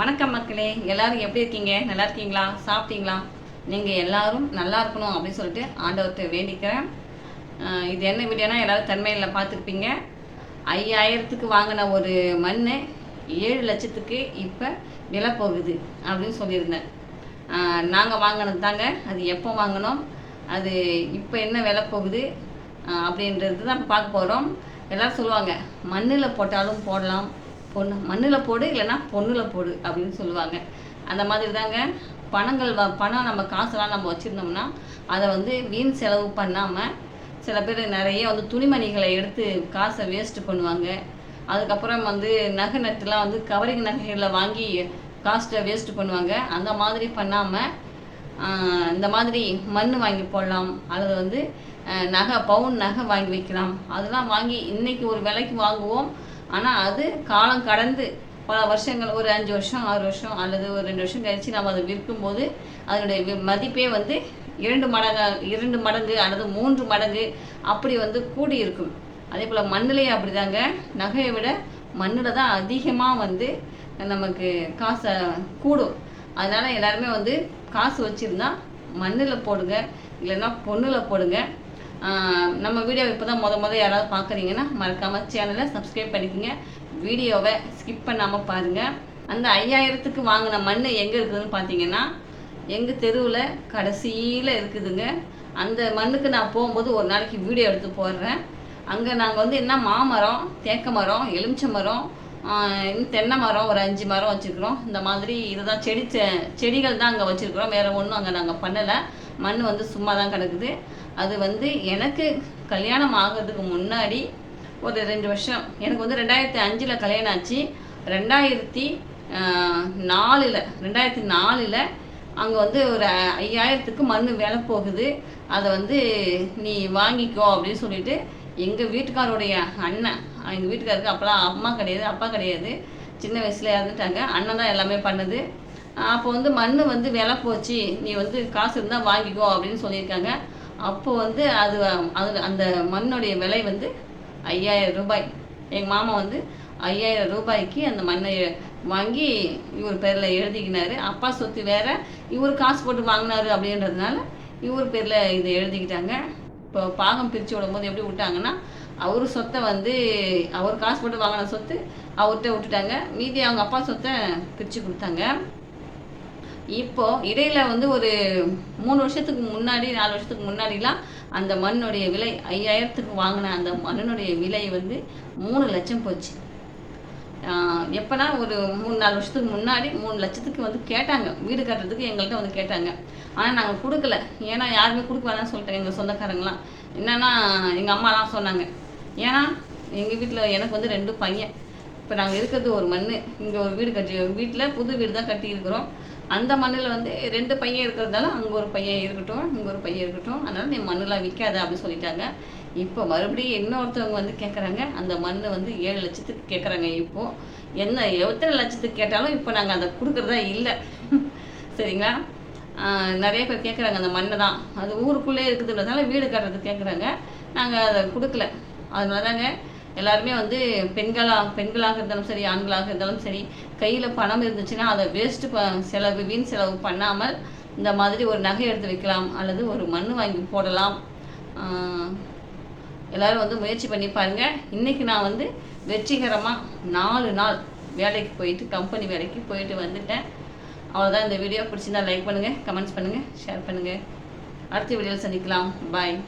வணக்கம் மக்களே எல்லாரும் எப்படி இருக்கீங்க? நல்லா இருக்கீங்களா? சாப்பிட்டீங்களா? நீங்கள் எல்லாரும் நல்லா இருக்கணும் அப்படின்னு சொல்லிட்டு ஆண்டவர்கிட்ட வேண்டிக்கிறேன். இது என்ன வீடியோனா எல்லாரும் தன்மையில் பார்த்துருப்பீங்க. ஐயாயிரத்துக்கு வாங்கின ஒரு மண் ஏழு லட்சத்துக்கு இப்போ விலை போகுது அப்படின்னு சொல்லியிருந்தேன். நாங்கள் வாங்கினது தாங்க. அது எப்போ வாங்கினோம்? அது இப்போ என்ன விலை போகுது? அப்படின்றது தான் பார்க்க போகிறோம் எல்லோரும் சொல்லுவாங்க மண்ணில் போட்டாலும் போடலாம் பொண்ணு. மண்ணில் போடு இல்லைன்னா பொண்ணில் போடு அப்படின்னு சொல்லுவாங்க. அந்த மாதிரி தாங்க பணங்கள் வ பணம் நம்ம காசெல்லாம் நம்ம வச்சுருந்தோம்னா அதை வந்து வீண் செலவு பண்ணாமல் சில பேர் நிறைய வந்து துணிமணிகளை எடுத்து காசை வேஸ்ட் பண்ணுவாங்க. அதுக்கப்புறம் வந்து நகை நட்டுலாம் வந்து கவரிங் நகைகளை வாங்கி காஸ்ட்டை வேஸ்ட் பண்ணுவாங்க. அந்த மாதிரி பண்ணாமல் இந்த மாதிரி மண் வாங்கி போடலாம். அல்லது வந்து நகை பவுன் நகை வாங்கி வைக்கலாம். அதெல்லாம் வாங்கி இன்னைக்கு ஒரு விலைக்கு வாங்குவோம். ஆனால் அது காலம் கடந்து பல வருஷங்கள் ஒரு அஞ்சு வருஷம் ஆறு வருஷம் அல்லது ஒரு ரெண்டு வருஷம் கழிச்சு நம்ம அதை விற்கும்போது அதனுடைய மதிப்பே வந்து இரண்டு மடங்கு இரண்டு மடங்கு அல்லது மூன்று மடங்கு அப்படி வந்து கூடி இருக்கும் அதே போல் மண்ணிலேயே அப்படிதாங்க. நகையை விட மண்ணில் தான் அதிகமாக வந்து நமக்கு காசை கூடும். அதனால் எல்லாருமே வந்து காசு வச்சுருந்தா மண்ணில் போடுங்க இல்லைன்னா பொண்ணில் போடுங்க. நம்ம வீடியோ இப்போ தான் முத முத யாராவது பார்க்குறீங்கன்னா மறக்காமல் சேனலை சப்ஸ்கிரைப் பண்ணிக்கோங்க. வீடியோவை ஸ்கிப் பண்ணாமல் பாருங்கள் அந்த ஐயாயிரத்துக்கு வாங்கின மண் எங்கே இருக்குதுன்னு பார்த்தீங்கன்னா எங்கள் தெருவில் கடைசியில் இருக்குதுங்க. அந்த மண்ணுக்கு நான் போகும்போது ஒரு நாளைக்கு வீடியோ எடுத்து போடுறேன். அங்கே நாங்கள் வந்து என்ன மாமரம் தேக்க மரம் எலுமிச்சை மரம் தென்னை மரம் ஒரு அஞ்சு மரம் வச்சுருக்குறோம். இந்த மாதிரி இதுதான் செடி செ- செடிகள் தான் அங்கே வச்சுருக்குறோம். வேறு ஒன்றும் அங்கே நாங்கள் பண்ணலை. மண் வந்து சும்மா தான் கிடக்குது. அது வந்து எனக்கு கல்யாணம் ஆகிறதுக்கு முன்னாடி ஒரு ரெண்டு வருஷம் எனக்கு வந்து ரெண்டாயிரத்தி அஞ்சில் கல்யாணம் ஆச்சு. ரெண்டாயிரத்தி நாலில் ரெண்டாயிரத்தி நாலில் அங்கே வந்து ஒரு ஐயாயிரத்துக்கு மண் விலை போகுது. அதை வந்து நீ வாங்கிக்கோ அப்படின்னு சொல்லிட்டு எங்கள் வீட்டுக்காரோடைய அண்ணன் எங்கள் வீட்டுக்காருக்கு அப்போலாம் அம்மா கிடையாது அப்பா கிடையாது. சின்ன வயசுல இறந்துட்டாங்க அண்ணன் தான் எல்லாமே பண்ணுது. அப்போ வந்து மண் வந்து விலை போச்சு. நீ வந்து காசு இருந்தால் வாங்கிக்கோ அப்படின்னு சொல்லியிருக்காங்க. அப்போ வந்து அது அது அந்த மண்ணுடைய விலை வந்து ஐயாயிரம் ரூபாய். எங்கள் மாமா வந்து ஐயாயிரம் ரூபாய்க்கு அந்த மண்ணை வாங்கி இவர் பேரில் எழுதிக்கினாரு. அப்பா சொத்து வேற இவர் காசு போட்டு வாங்கினாரு அப்படின்றதுனால இவர் பேரில் இதை எழுதிக்கிட்டாங்க. இப்போ பாகம் பிரித்து விடும்போது எப்படி விட்டாங்கன்னா அவர் சொத்தை வந்து அவர் காசு போட்டு வாங்கின சொத்து அவர்கிட்ட விட்டுட்டாங்க. மீதி அவங்க அப்பா சொத்தை பிரித்து கொடுத்தாங்க. இப்போ இடையில வந்து ஒரு மூணு வருஷத்துக்கு முன்னாடி நாலு வருஷத்துக்கு முன்னாடிலாம் அந்த மண்ணுடைய விலை ஐயாயிரத்துக்கு வாங்கின அந்த மண்ணுடைய விலை வந்து மூணு லட்சம் போச்சு. எப்போனா ஒரு மூணு நாலு வருஷத்துக்கு முன்னாடி மூணு லட்சத்துக்கு வந்து கேட்டாங்க. வீடு கட்டுறதுக்கு எங்கள்கிட்ட வந்து கேட்டாங்க. ஆனால் நாங்கள் கொடுக்கல. ஏன்னா யாருமே கொடுக்க வேணாம்னு எங்கள் சொந்தக்காரங்களாம் என்னன்னா எங்கள் அம்மாலாம் சொன்னாங்க. ஏன்னா எங்கள் வீட்டில் எனக்கு வந்து ரெண்டு பையன். இப்போ நாங்கள் இருக்கிறது ஒரு மண் இங்கே ஒரு வீடு கட்டி வீட்டில் புது வீடு தான் கட்டியிருக்கிறோம். அந்த மண்ணில் வந்து ரெண்டு பையன் இருக்கிறதால அங்கே ஒரு பையன் இருக்கட்டும் இங்கே ஒரு பையன் இருக்கட்டும். அதனால் நீ மண்ணெலாம் விற்காத அப்படின்னு சொல்லிட்டாங்க. இப்போ மறுபடியும் இன்னொருத்தவங்க வந்து கேட்குறாங்க அந்த மண் வந்து ஏழு லட்சத்துக்கு கேட்குறாங்க இப்போது என்ன எத்தனை லட்சத்துக்கு கேட்டாலும் இப்போ நாங்கள் அதை கொடுக்குறதா இல்லை. சரிங்களா? நிறைய பேர் கேட்குறாங்க அந்த மண்ணை தான். அது ஊருக்குள்ளே இருக்குதுன்றதால வீடு கட்டுறது கேட்குறாங்க நாங்கள் அதை கொடுக்கல. அதனால தாங்க எல்லாருமே வந்து பெண்களாக பெண்களாக இருந்தாலும் சரி ஆண்களாக இருந்தாலும் சரி கையில் பணம் இருந்துச்சுன்னா அதை வேஸ்ட்டு ப செலவு வீண் செலவு பண்ணாமல் இந்த மாதிரி ஒரு நகை எடுத்து வைக்கலாம் அல்லது ஒரு மண் வாங்கி போடலாம். எல்லோரும் வந்து முயற்சி பண்ணி பாருங்கள் இன்றைக்கி நான் வந்து வெற்றிகரமாக நாலு நாள் வேலைக்கு போயிட்டு கம்பெனி வேலைக்கு போயிட்டு வந்துட்டேன். அவ்வளோதான் இந்த வீடியோ பிடிச்சிருந்தா லைக் பண்ணுங்கள் கமெண்ட்ஸ் பண்ணுங்கள் ஷேர் பண்ணுங்கள் அடுத்த வீடியோவில் சந்திக்கலாம். பாய்